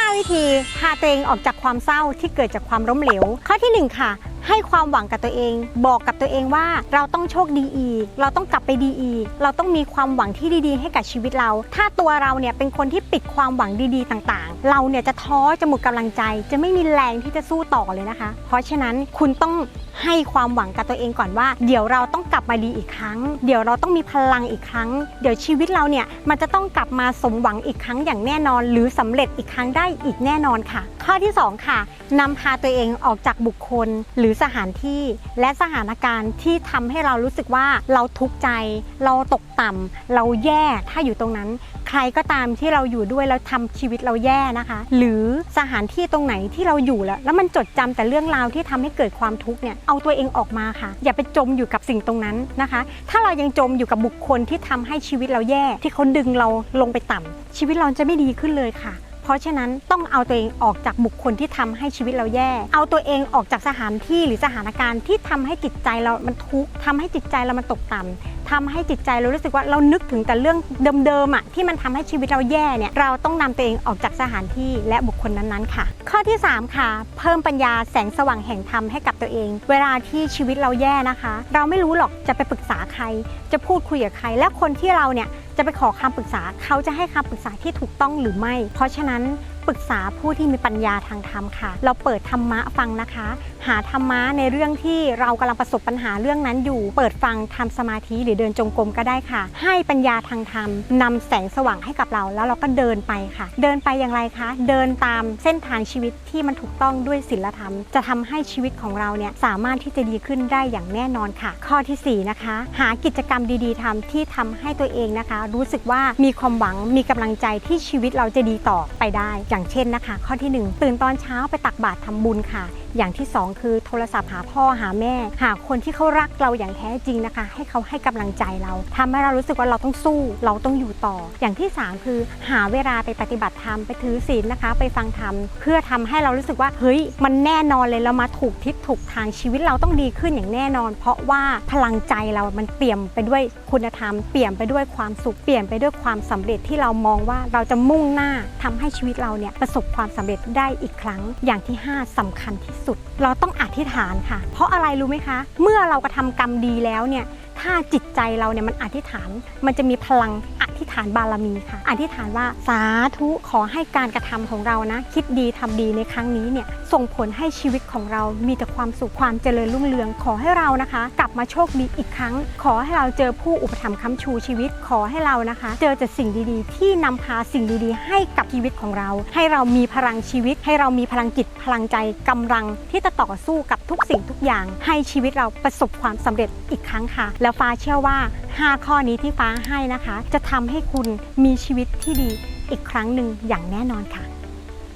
5 วิธีพาตัวเองออกจากความเศร้าที่เกิดจากความล้มเหลว ข้อทีหนึ่1 ค่ะ ให้ความหวังกับตัวเอง บอกกับตัวเองว่าเราต้องโชคดีอีก เราต้องกลับไปดีอีก เราต้องมีความหวังที่ดีๆ ให้กับชีวิตเรา ถ้าตัวเราเนี่ยเป็นคนที่ปิดความหวังดีๆ ต่างๆ เราเนี่ยจะท้อจะหมดกำลังใจ จะไม่มีแรงที่จะสู้ต่อเลยนะคะ เพราะฉะนั้นคุณต้องให้ความหวังกับตัวเองก่อนว่า เดี๋ยวเราต้องกลับมาดีอีกครั้ง เดี๋ยวเราต้องมีพลังอีกครั้ง เดี๋ยวชีวิตเราเนี่ยมันจะต้องกลับมาสมหวังอีกครั้งอย่างแน่นอน หรือสำเร็จอีกครั้งได้อีกแน่นอนค่ะ ข้อที่สองค่ะนำพาตัวเองออกจากบุคคล หรือสถานที่และสถานการณ์ที่ทำให้เรารู้สึกว่าเราทุกข์ใจ เราตกต่ำเราแย่ถ้าอยู่ตรงนั้น ใครก็ตามที่เราอยู่ด้วยแล้วทำชีวิตเราแย่นะคะ หรือสถานที่ตรงไหนที่เราอยู่แล้ว แล้วมันจดจำแต่เรื่องราวที่ทำให้เกิดความทุกข์เนี่ยเอาตัวเองออกมาค่ะ อย่าไปจมอยู่กับสิ่งตรงนั้นนะคะ ถ้าเรายังจมอยู่กับบุคคลที่ทำให้ชีวิตเราแย่ ที่เขาดึงเราลงไปต่ำชีวิตเราจะไม่ดีขึ้นเลยค่ะ เพราะฉะนั้นต้องเอาตัวเองออกจากบุคคลที่ทำให้ชีวิตเราแย่ เอาตัวเองออกจากสถานที่หรือสถานการณ์ที่ทำให้จิตใจเรามันทุกข์ทำให้จิตใจเรามันตกต่ำ ทำให้จิตใจเรารู้สึกว่าเรานึกถึงแต่เรื่องเดิมๆอะที่มันทำให้ชีวิตเราแย่เนี่ยเราต้องนำตัวเองออกจากสถานที่และบุคคลนั้นๆค่ะ ข้อที่ 3 ค่ะ เพิ่มปัญญาแสงสว่างแห่งธรรมให้กับตัวเอง เวลาที่ชีวิตเราแย่นะคะ เราไม่รู้หรอกจะไปปรึกษาใคร จะพูดคุยกับใคร และคนที่เราเนี่ยจะไปขอคำปรึกษาเขาจะให้คำปรึกษาที่ถูกต้องหรือไม่ เพราะฉะนั้น ปรึกษาผู้ที่มีปัญญาทางธรรมค่ะ เราเปิดธรรมะฟังนะคะ หาธรรมะในเรื่องที่เรากำลังประสบปัญหาเรื่องนั้นอยู่ เปิดฟังทำสมาธิหรือเดินจงกรมก็ได้ค่ะ ให้ปัญญาทางธรรมนำแสงสว่างให้กับเราแล้วเราก็เดินไปค่ะ เดินไปอย่างไรคะ เดินตามเส้นทางชีวิตที่มันถูกต้องด้วยศีลธรรม จะทำให้ชีวิตของเราเนี่ยสามารถที่จะดีขึ้นได้อย่างแน่นอนค่ะ ข้อทีสี่4 นะคะ หากิจกรรมดีๆทำที่ทำให้ตัวเองนะคะ รู้สึกว่ามีความหวังมีกำลังใจที่ชีวิตเราจะดีต่อไปได้อย่างเช่นนะคะ ข้อทีหนึ่1 ตื่นตอนเช้าไปตักบาตรทำบุญค่ะ อย่างที่ 2 คือโทรศัพท์หาพ่อหาแม่ หาคนที่เขารักเราอย่างแท้จริงนะคะ ให้เขาให้กำลังใจเราทำให้เรารู้สึกว่าเราต้องสู้ เราต้องอยู่ต่อ อย่างที่ 3 คือหาเวลาไปปฏิบัติธรรมไปถือศีลนะคะ ไปฟังธรรมเพื่อทำให้เรารู้สึกว่าเฮ้ยมันแน่นอนเลยเรามาถูกทิศถูกทางชีวิตเราต้องดีขึ้นอย่างแน่นอน เพราะว่าพลังใจเรามันเปี่ยมไปด้วยคุณธรรม เปี่ยมไปด้วยความสุขเปลี่ยนไปด้วยความสำเร็จที่เรามองว่าเราจะมุ่งหน้าทำให้ชีวิตเราเนี่ยประสบความสำเร็จได้อีกครั้ง อย่างที่ 5สำคัญที่สุดเราต้องอธิษฐานค่ะ เพราะอะไรรู้ไหมคะ เมื่อเรากระทำกรรมดีแล้วเนี่ย ถ้าจิตใจเราเนี่ยมันอธิษฐาน มันจะมีพลังอ ฐานบารมีค่ะ อธิษฐานว่าสาธุขอให้การกระทำของเรานะ คิดดีทำดีในครั้งนี้เนี่ยส่งผลให้ชีวิตของเรามีแต่ความสุขความเจริญรุ่งเรือง ขอให้เรานะคะ กลับมาโชคดีอีกครั้ง ขอให้เราเจอผู้อุปถัมภ์ค้ำชูชีวิต ขอให้เรานะคะ เจอแต่สิ่งดีๆ ที่นำพาสิ่งดีๆ ให้กับชีวิตของเรา ให้เรามีพลังชีวิต ให้เรามีพลังจิตพลังใจกำลังที่จะต่อสู้กับทุกสิ่งทุกอย่าง ให้ชีวิตเราประสบความสำเร็จอีกครั้งค่ะ แล้วฟ้าเชื่อว่า 5 ข้อนี้ที่ฟ้าให้นะคะ จะทำให้คุณมีชีวิตที่ดีอีกครั้งหนึ่งอย่างแน่นอนค่ะ